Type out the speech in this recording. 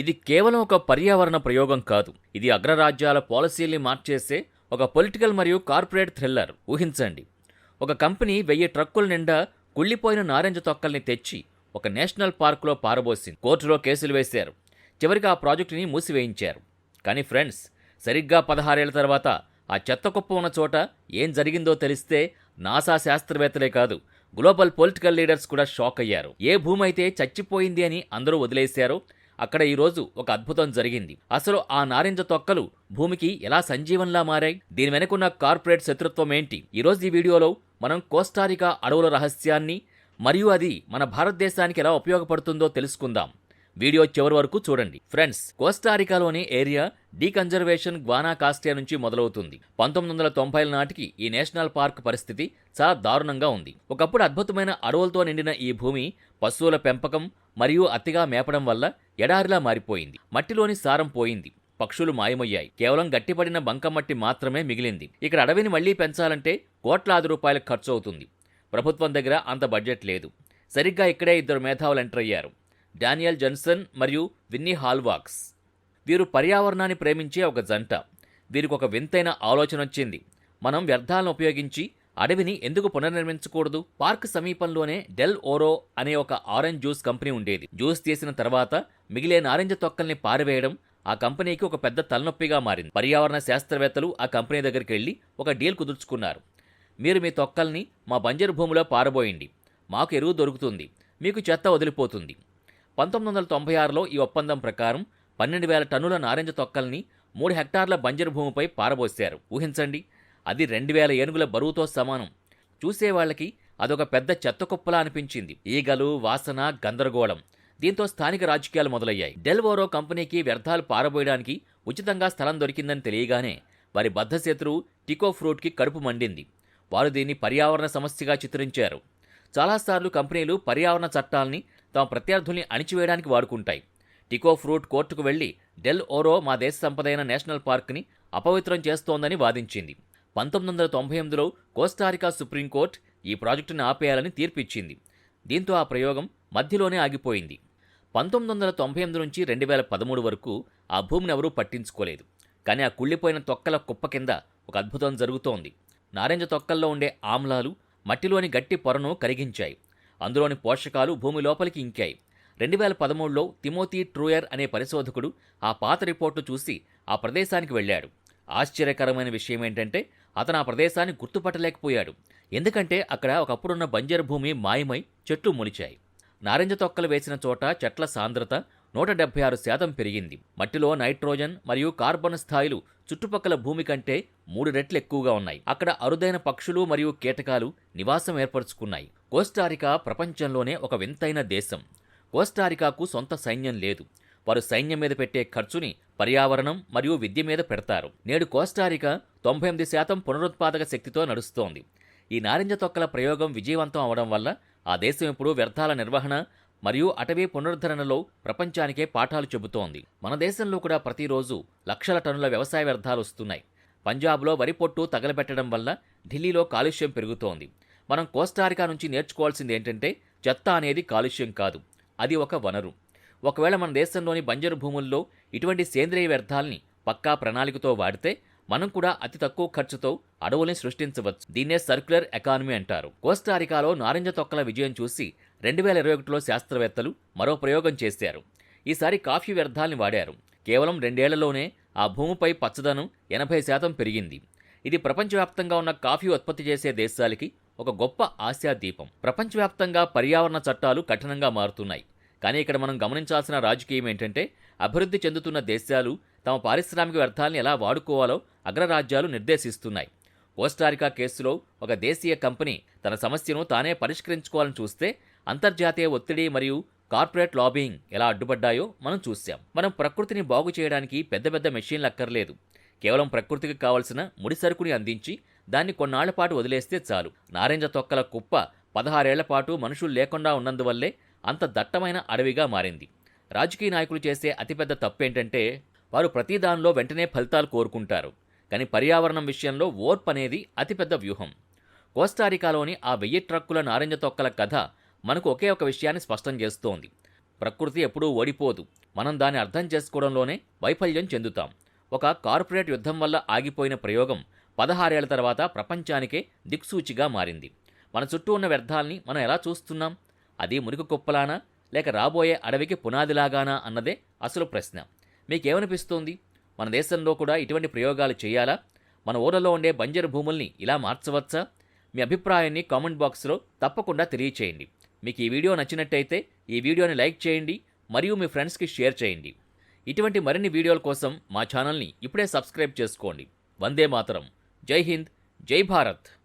ఇది కేవలం ఒక పర్యావరణ ప్రయోగం కాదు. ఇది అగ్రరాజ్యాల పాలసీల్ని మార్చేసే ఒక పొలిటికల్ మరియు కార్పొరేట్ థ్రిల్లర్. ఊహించండి. ఒక కంపెనీ వెయ్యి ట్రక్కుల నిండా కుళ్ళిపోయిన నారింజ తొక్కల్ని తెచ్చి ఒక నేషనల్ పార్కులో పారబోసింది. కోర్టులో కేసులు వేశారు. చివరికి ఆ ప్రాజెక్టుని మూసివేయించారు. కానీ ఫ్రెండ్స్ సరిగ్గా పదహారేళ్ళ తర్వాత ఆ చెత్త కుప్ప ఉన్న చోట ఏం జరిగిందో తెలిస్తే నాసా శాస్త్రవేత్తలే కాదు గ్లోబల్ పొలిటికల్ లీడర్స్ కూడా షాక్ అయ్యారు ఏ భూమి అయితే చచ్చిపోయింది అని అందరూ వదిలేశారో అక్కడ ఈరోజు ఒక అద్భుతం జరిగింది. అసలు ఆ నారింజ తొక్కలు భూమికి ఎలా సంజీవంలా మారాయి? దీని వెనుకున్న కార్పొరేట్ శత్రుత్వం ఏంటి? ఈరోజు ఈ వీడియోలో మనం కోస్టారికా అడవుల రహస్యాన్ని మరియు అది మన భారతదేశానికి ఎలా ఉపయోగపడుతుందో తెలుసుకుందాం. వీడియో చివరి వరకు చూడండి. ఫ్రెండ్స్ కోస్టారికాలోని ఏరియా డీకన్జర్వేషన్ గ్వానా కాస్టియా నుంచి మొదలవుతుంది. పంతొమ్మిది వందల తొంభైల నాటికి ఈ నేషనల్ పార్క్ పరిస్థితి చాలా దారుణంగా ఉంది. ఒకప్పుడు అద్భుతమైన అడవులతో నిండిన ఈ భూమి పశువుల పెంపకం మరియు అతిగా మేపడం వల్ల ఎడారిలా మారిపోయింది. మట్టిలోని సారం పోయింది. పక్షులు మాయమయ్యాయి. కేవలం గట్టిపడిన బంకమట్టి మాత్రమే మిగిలింది. ఇక్కడ అడవిని మళ్ళీ పెంచాలంటే కోట్లాది రూపాయలు ఖర్చు అవుతుంది. ప్రభుత్వం దగ్గర అంత బడ్జెట్ లేదు. సరిగ్గా ఇక్కడే ఇద్దరు మేధావులు ఎంటర్ అయ్యారు. డానియల్ జన్సన్ మరియు విన్నీ హాల్వాక్స్. వీరు పర్యావరణాన్ని ప్రేమించే ఒక జంట. వీరికి ఒక వింతైన ఆలోచన వచ్చింది. మనం వ్యర్థాలను ఉపయోగించి అడవిని ఎందుకు పునర్నిర్మించకూడదు? పార్క్ సమీపంలోనే డెల్ ఓరో అనే ఒక ఆరెంజ్ జ్యూస్ కంపెనీ ఉండేది. జ్యూస్ తీసిన తర్వాత మిగిలే నారింజ తొక్కల్ని పారవేయడం ఆ కంపెనీకి ఒక పెద్ద తలనొప్పిగా మారింది. పర్యావరణ శాస్త్రవేత్తలు ఆ కంపెనీ దగ్గరికి వెళ్ళి ఒక డీల్ కుదుర్చుకున్నారు. మీరు మీ తొక్కల్ని మా బంజరు భూమిలో పారబోయండి. మాకు ఎరువు దొరుకుతుంది. మీకు చెత్త వదిలిపోతుంది. పంతొమ్మిది వందల తొంభై ఆరులో ఈ ఒప్పందం ప్రకారం పన్నెండు వేల టన్నుల నారింజ తొక్కల్ని మూడు హెక్టార్ల బంజరు భూమిపై పారబోశారు ఊహించండి అది రెండు వేల ఏనుగుల బరువుతో సమానం. చూసేవాళ్ళకి అదొక పెద్ద చెత్త కుప్పలా అనిపించింది. ఈగలు వాసన గందరగోళం. దీంతో స్థానిక రాజకీయాలు మొదలయ్యాయి. డెల్వోరో కంపెనీకి వ్యర్థాలు పారబోయడానికి ఉచితంగా స్థలం దొరికిందని తెలియగానే వారి బద్ధశత్రువు టికో ఫ్రూట్కి కడుపు మండింది. వారు దీన్ని పర్యావరణ సమస్యగా చిత్రించారు. చాలాసార్లు కంపెనీలు పర్యావరణ చట్టాల్ని తమ ప్రత్యర్థుల్ని అణిచివేయడానికి వాడుకుంటాయి. టికో ఫ్రూట్ కోర్టుకు వెళ్ళి డెల్ ఓరో మా దేశ సంపదైన నేషనల్ పార్క్ని అపవిత్రం చేస్తోందని వాదించింది. పంతొమ్మిది వందల తొంభై ఎనిమిదిలో కోస్టారికా సుప్రీంకోర్టు ఈ ప్రాజెక్టును ఆపేయాలని తీర్పిచ్చింది. దీంతో ఆ ప్రయోగం మధ్యలోనే ఆగిపోయింది. పంతొమ్మిది వందల తొంభై ఎనిమిది నుంచి రెండు వేల పదమూడు వరకు ఆ భూమిని ఎవరూ పట్టించుకోలేదు. కానీ ఆ కుళ్ళిపోయిన తొక్కల కుప్ప కింద ఒక అద్భుతం జరుగుతోంది. నారింజ తొక్కల్లో ఉండే ఆమ్లాలు మట్టిలోని గట్టి పొరను కరిగించాయి. అందులోని పోషకాలు భూమి లోపలికి ఇంకాయి. రెండు వేల పదమూడులో తిమోతీ ట్రూయర్ అనే పరిశోధకుడు ఆ పాత రిపోర్టు చూసి ఆ ప్రదేశానికి వెళ్ళాడు. ఆశ్చర్యకరమైన విషయం ఏంటంటే అతను ఆ ప్రదేశాన్ని గుర్తుపట్టలేకపోయాడు. ఎందుకంటే అక్కడ ఒకప్పుడున్న బంజరు భూమి మాయమై చెట్లు మొలిచాయి. నారింజ తొక్కలు వేసిన చోట చెట్ల సాంద్రత నూట డెబ్బై ఆరు శాతం పెరిగింది. మట్టిలో నైట్రోజన్ మరియు కార్బన్ స్థాయిలు చుట్టుపక్కల భూమి కంటే మూడు రెట్లు ఎక్కువగా ఉన్నాయి. అక్కడ అరుదైన పక్షులు మరియు కీటకాలు నివాసం ఏర్పరచుకున్నాయి. కోస్టారికా ప్రపంచంలోనే ఒక వింతైన దేశం. కోస్టారికాకు సొంత సైన్యం లేదు. వారు సైన్యం మీద పెట్టే ఖర్చుని పర్యావరణం మరియు విద్య మీద పెడతారు. నేడు కోస్టారికా తొంభై ఎనిమిది శాతం పునరుత్పాదక శక్తితో నడుస్తోంది. ఈ నారింజ తొక్కల ప్రయోగం విజయవంతం అవడం వల్ల ఆ దేశం ఇప్పుడు వ్యర్థాల నిర్వహణ మరియు అటవీ పునరుద్ధరణలో ప్రపంచానికే పాఠాలు చెబుతోంది. మన దేశంలో కూడా ప్రతిరోజు లక్షల టన్నుల వ్యవసాయ వ్యర్థాలు వస్తున్నాయి. పంజాబ్లో వరి పొట్టు తగలబెట్టడం వల్ల ఢిల్లీలో కాలుష్యం పెరుగుతోంది. మనం కోస్టారికా నుంచి నేర్చుకోవాల్సింది ఏంటంటే చెత్త అనేది కాలుష్యం కాదు. అది ఒక వనరు. ఒకవేళ మన దేశంలోని బంజరు భూముల్లో ఇటువంటి సేంద్రియ వ్యర్థాలని పక్కా ప్రణాళికతో వాడితే మనం కూడా అతి తక్కువ ఖర్చుతో అడవుల్ని సృష్టించవచ్చు. దీన్నే సర్క్యులర్ ఎకానమీ అంటారు. కోస్టారికాలో నారింజ తొక్కల విజయం చూసి రెండు వేల ఇరవై ఒకటిలో శాస్త్రవేత్తలు మరో ప్రయోగం చేశారు. ఈసారి కాఫీ వ్యర్థాల్ని వాడారు. కేవలం రెండేళ్ళలోనే ఆ భూమిపై పచ్చదనం ఎనభై శాతం పెరిగింది. ఇది ప్రపంచవ్యాప్తంగా ఉన్న కాఫీ ఉత్పత్తి చేసే దేశాలకి ఒక గొప్ప ఆశాదీపం. ప్రపంచవ్యాప్తంగా పర్యావరణ చట్టాలు కఠినంగా మారుతున్నాయి. కానీ ఇక్కడ మనం గమనించాల్సిన రాజకీయం ఏంటంటే అభివృద్ధి చెందుతున్న దేశాలు తమ పారిశ్రామిక వ్యర్థాలను ఎలా వాడుకోవాలో అగ్రరాజ్యాలు నిర్దేశిస్తున్నాయి. కోస్టారికా కేసులో ఒక దేశీయ కంపెనీ తన సమస్యను తానే పరిష్కరించుకోవాలని చూస్తే అంతర్జాతీయ ఒత్తిడి మరియు కార్పొరేట్ లాబింగ్ ఎలా అడ్డుపడ్డాయో మనం చూశాం. మనం ప్రకృతిని బాగు చేయడానికి పెద్ద పెద్ద మెషీన్లు అక్కర్లేదు. కేవలం ప్రకృతికి కావలసిన ముడి సరుకుని అందించి దాన్ని కొన్నాళ్ళ పాటు వదిలేస్తే చాలు. నారింజ తొక్కల కుప్ప పదహారేళ్ళ పాటు మనుషులు లేకుండా ఉన్నందువల్లే అంత దట్టమైన అడవిగా మారింది. రాజకీయ నాయకులు చేసే అతిపెద్ద తప్పేంటంటే వారు ప్రతి దానిలో వెంటనే ఫలితాలు కోరుకుంటారు. కానీ పర్యావరణం విషయంలో ఓర్పు అనేది అతిపెద్ద వ్యూహం. కోస్టారికాలోని ఆ వెయ్యి ట్రక్కుల నారింజ తొక్కల కథ మనకు ఒకే ఒక విషయాన్ని స్పష్టం చేస్తోంది. ప్రకృతి ఎప్పుడూ ఓడిపోదు. మనం దాన్ని అర్థం చేసుకోవడంలోనే వైఫల్యం చెందుతాం. ఒక కార్పొరేట్ యుద్ధం వల్ల ఆగిపోయిన ప్రయోగం పదహారేళ్ళ తర్వాత ప్రపంచానికే దిక్సూచిగా మారింది. మన చుట్టూ ఉన్న వ్యర్థాల్ని మనం ఎలా చూస్తున్నాం? అది మురికి కుప్పలానా? లేక రాబోయే అడవికి పునాదిలాగానా అన్నదే అసలు ప్రశ్న. మీకేమనిపిస్తోంది? మన దేశంలో కూడా ఇటువంటి ప్రయోగాలు చేయాలా? మన ఊళ్ళలో ఉండే బంజరు భూముల్ని ఇలా మార్చవచ్చా? మీ అభిప్రాయాన్ని కామెంట్ బాక్స్లో తప్పకుండా తెలియచేయండి. మీకు ఈ వీడియో నచ్చినట్టయితే ఈ వీడియోని లైక్ చేయండి మరియు మీ ఫ్రెండ్స్కి షేర్ చేయండి. ఇటువంటి మరిన్ని వీడియోల కోసం మా ఛానల్ని ఇప్పుడే సబ్స్క్రైబ్ చేసుకోండి. వందే మాతరం. जय हिंद जय भारत।